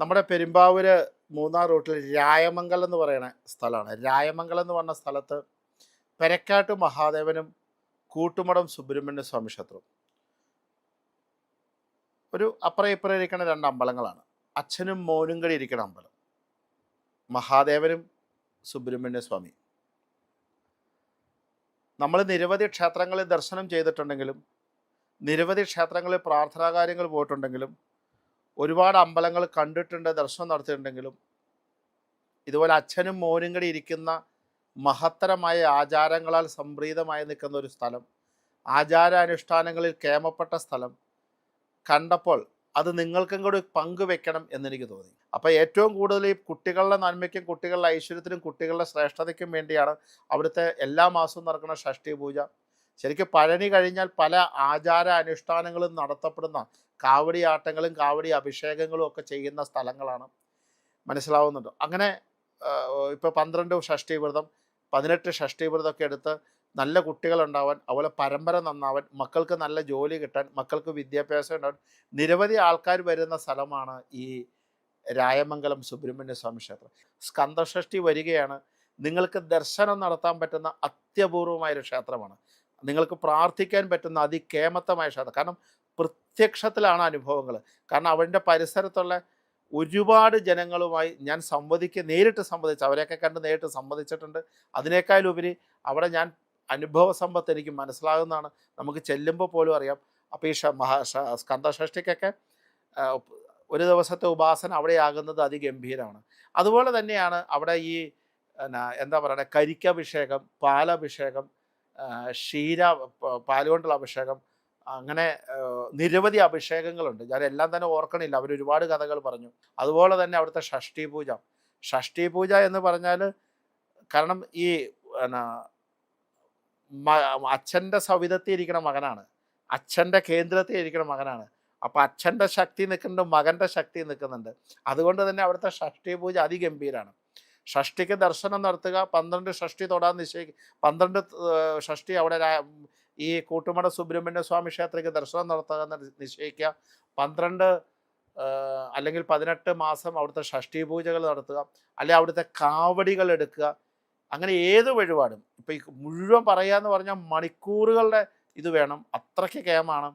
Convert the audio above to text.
നമ്മുടെ പെരുമ്പാവൂര് മൂന്നാർ റൂട്ടിൽ രായമംഗലം എന്ന് പറയുന്ന സ്ഥലമാണ്. രായമംഗലം എന്ന് പറഞ്ഞ സ്ഥലത്ത് പെരക്കാട്ട് മഹാദേവനും കൂട്ടുമടം സുബ്രഹ്മണ്യ സ്വാമി ക്ഷേത്രവും. ഒരു അപ്പുറം ഇപ്പുറം ഇരിക്കുന്ന രണ്ട് അമ്പലങ്ങളാണ്. അച്ഛനും മോനും കൂടി ഇരിക്കുന്ന അമ്പലം. മഹാദേവനും സുബ്രഹ്മണ്യ സ്വാമി. നമ്മൾ നിരവധി ക്ഷേത്രങ്ങളിൽ ദർശനം ചെയ്തിട്ടുണ്ടെങ്കിലും നിരവധി ക്ഷേത്രങ്ങളിൽ പ്രാർത്ഥനാ കാര്യങ്ങൾ പോയിട്ടുണ്ടെങ്കിലും ഒരുപാട് അമ്പലങ്ങൾ കണ്ടിട്ടുണ്ട് ദർശനം നടത്തിയിട്ടുണ്ടെങ്കിലും ഇതുപോലെ അച്ഛനും മോനും കൂടി ഇരിക്കുന്ന മഹത്തരമായ ആചാരങ്ങളാൽ സംപ്രീതമായി നിൽക്കുന്ന ഒരു സ്ഥലം ആചാരാനുഷ്ഠാനങ്ങളിൽ കേമപ്പെട്ട സ്ഥലം കണ്ടപ്പോൾ അത് നിങ്ങൾക്കും കൂടി പങ്കുവെക്കണം എന്നെനിക്ക് തോന്നി. അപ്പോൾ ഏറ്റവും കൂടുതൽ ഈ കുട്ടികളുടെ നന്മയ്ക്കും കുട്ടികളുടെ ഐശ്വര്യത്തിനും കുട്ടികളുടെ ശ്രേഷ്ഠതയ്ക്കും വേണ്ടിയാണ് അവിടുത്തെ എല്ലാ മാസവും നടക്കുന്ന ഷഷ്ടി പൂജ. ശരിക്കും പഴനി കഴിഞ്ഞാൽ പല ആചാര അനുഷ്ഠാനങ്ങളും നടത്തപ്പെടുന്ന കാവടി ആട്ടങ്ങളും കാവടി അഭിഷേകങ്ങളും ഒക്കെ ചെയ്യുന്ന സ്ഥലങ്ങളാണ് മനസ്സിലാവുന്നുണ്ട്. അങ്ങനെ ഇപ്പോൾ പന്ത്രണ്ട് ഷഷ്ടി വ്രതം പതിനെട്ട് ഷഷ്ടി വ്രതമൊക്കെ എടുത്ത് നല്ല കുട്ടികളുണ്ടാവാൻ അതുപോലെ പരമ്പര നന്നാവാൻ മക്കൾക്ക് നല്ല ജോലി കിട്ടാൻ മക്കൾക്ക് വിദ്യാഭ്യാസം ഉണ്ടാവാൻ നിരവധി ആൾക്കാർ വരുന്ന സ്ഥലമാണ് ഈ രായമംഗലം സുബ്രഹ്മണ്യ സ്വാമി ക്ഷേത്രം. സ്കന്ദഷഷ്ടി വരികയാണ്. നിങ്ങൾക്ക് ദർശനം നടത്താൻ പറ്റുന്ന അത്യപൂർവമായൊരു ക്ഷേത്രമാണ്. നിങ്ങൾക്ക് പ്രാർത്ഥിക്കാൻ പറ്റുന്ന അതികേമത്തമായ ക്ഷേത്രം. കാരണം പ്രത്യക്ഷത്തിലാണ് അനുഭവങ്ങൾ. കാരണം അവന്റെ പരിസരത്തുള്ള ഒരുപാട് ജനങ്ങളുമായി ഞാൻ സംവദിക്കുക നേരിട്ട് സംവദിച്ചു. അവരെയൊക്കെ കണ്ട് നേരിട്ട് സംവദിച്ചിട്ടുണ്ട്. അതിനേക്കാളുപരി അവിടെ ഞാൻ അനുഭവ സമ്പത്ത് എനിക്ക് മനസ്സിലാകുന്നതാണ്. നമുക്ക് ചെല്ലുമ്പോൾ പോലും അറിയാം. അപ്പോൾ ഈ മഹാ ഒരു ദിവസത്തെ ഉപാസന അവിടെ ആകുന്നത് അതിഗംഭീരമാണ്. അതുപോലെ തന്നെയാണ് അവിടെ ഈ എന്താ പറയുക കരിക്കഭിഷേകം പാലഭിഷേകം ക്ഷീര പാലുകൊണ്ടുള്ള അഭിഷേകം അങ്ങനെ നിരവധി അഭിഷേകങ്ങളുണ്ട്. ഞാൻ എല്ലാം തന്നെ ഓർക്കണില്ല. അവർ ഒരുപാട് കഥകൾ പറഞ്ഞു. അതുപോലെ തന്നെ അവിടുത്തെ ഷഷ്ടി പൂജ. ഷഷ്ടി പൂജ എന്ന് പറഞ്ഞാൽ കാരണം ഈ അച്ഛന്റെ സവിധത്തിൽ ഇരിക്കുന്ന മകനാണ്. അച്ഛന്റെ കേന്ദ്രത്തിൽ ഇരിക്കുന്ന മകനാണ്. അപ്പോൾ അച്ഛന്റെ ശക്തി നിൽക്കുന്നുണ്ട് മകന്റെ ശക്തി നിൽക്കുന്നുണ്ട്. അതുകൊണ്ട് തന്നെ അവിടുത്തെ ഷഷ്ടി പൂജ അതിഗംഭീരാണ്. ഷഷ്ടിക്ക് ദർശനം നടത്തുക പന്ത്രണ്ട് ഷഷ്ടി തൊടാൻ നിശ്ചയിക്കുക പന്ത്രണ്ട് ഷഷ്ടി അവിടെ ഈ കൂട്ടുമട സുബ്രഹ്മണ്യ സ്വാമി ക്ഷേത്രത്തിൽ ദർശനം നടത്തുക എന്ന് നിശ്ചയിക്കുക. പന്ത്രണ്ട് അല്ലെങ്കിൽ പതിനെട്ട് മാസം അവിടുത്തെ ഷഷ്ടി പൂജകൾ നടത്തുക. അല്ലെങ്കിൽ അവിടുത്തെ കാവടികൾ എടുക്കുക. അങ്ങനെ ഏത് വഴിപാടും. ഇപ്പം ഈ മുഴുവൻ പറയാന്ന് പറഞ്ഞാൽ മണിക്കൂറുകളുടെ ഇത് വേണം. അത്രയ്ക്ക് കേമാണ്